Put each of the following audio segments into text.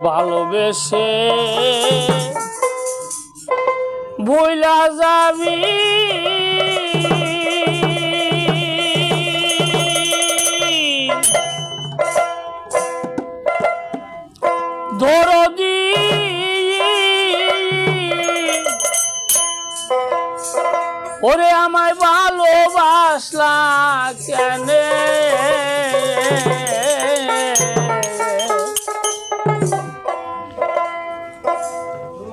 ভালোবেসে ভুলা যাবি। দরদি ওরে আমায় ভালোবাসলা কেনে?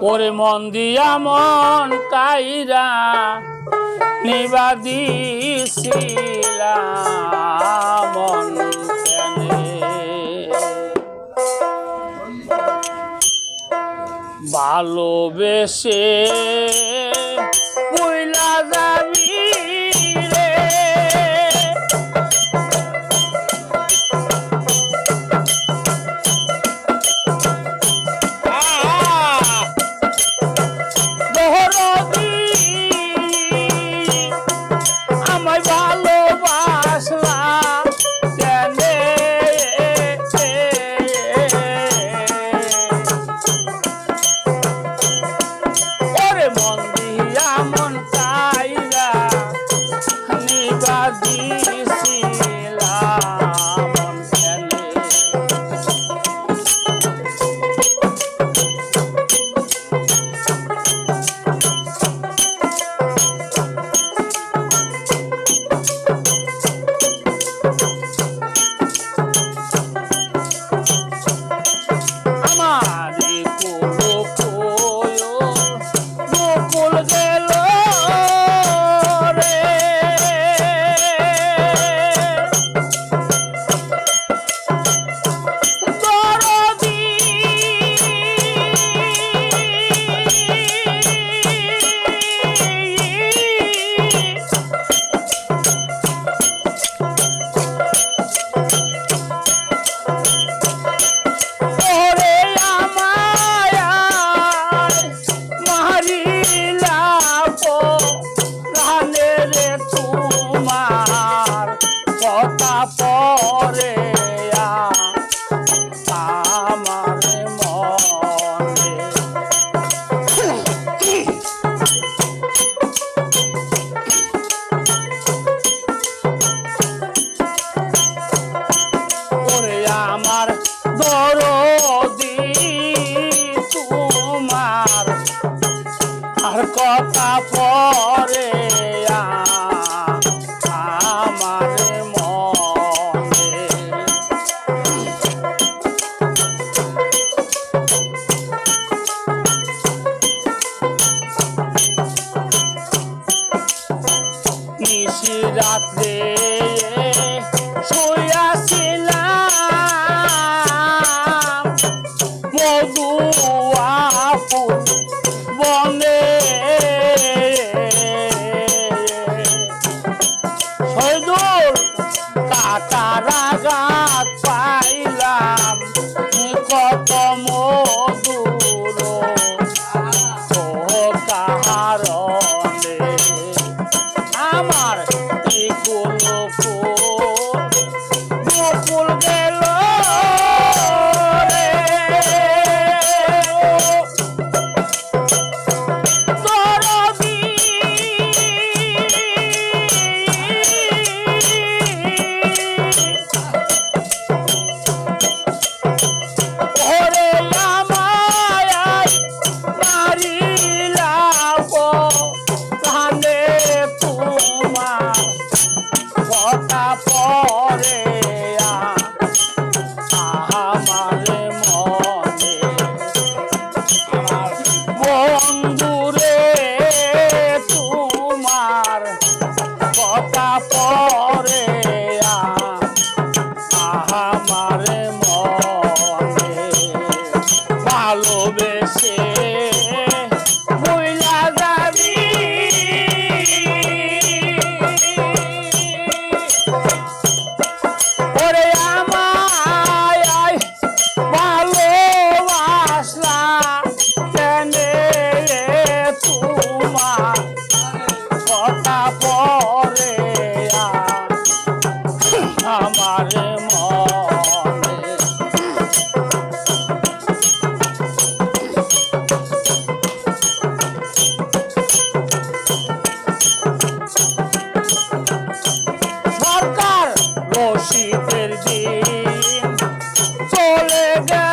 ওরে মন দিয়া মন কাইরা নিবাদিছিলা ভালোবেসে নিশি রাত্রে। Oh, yeah. চলে যায়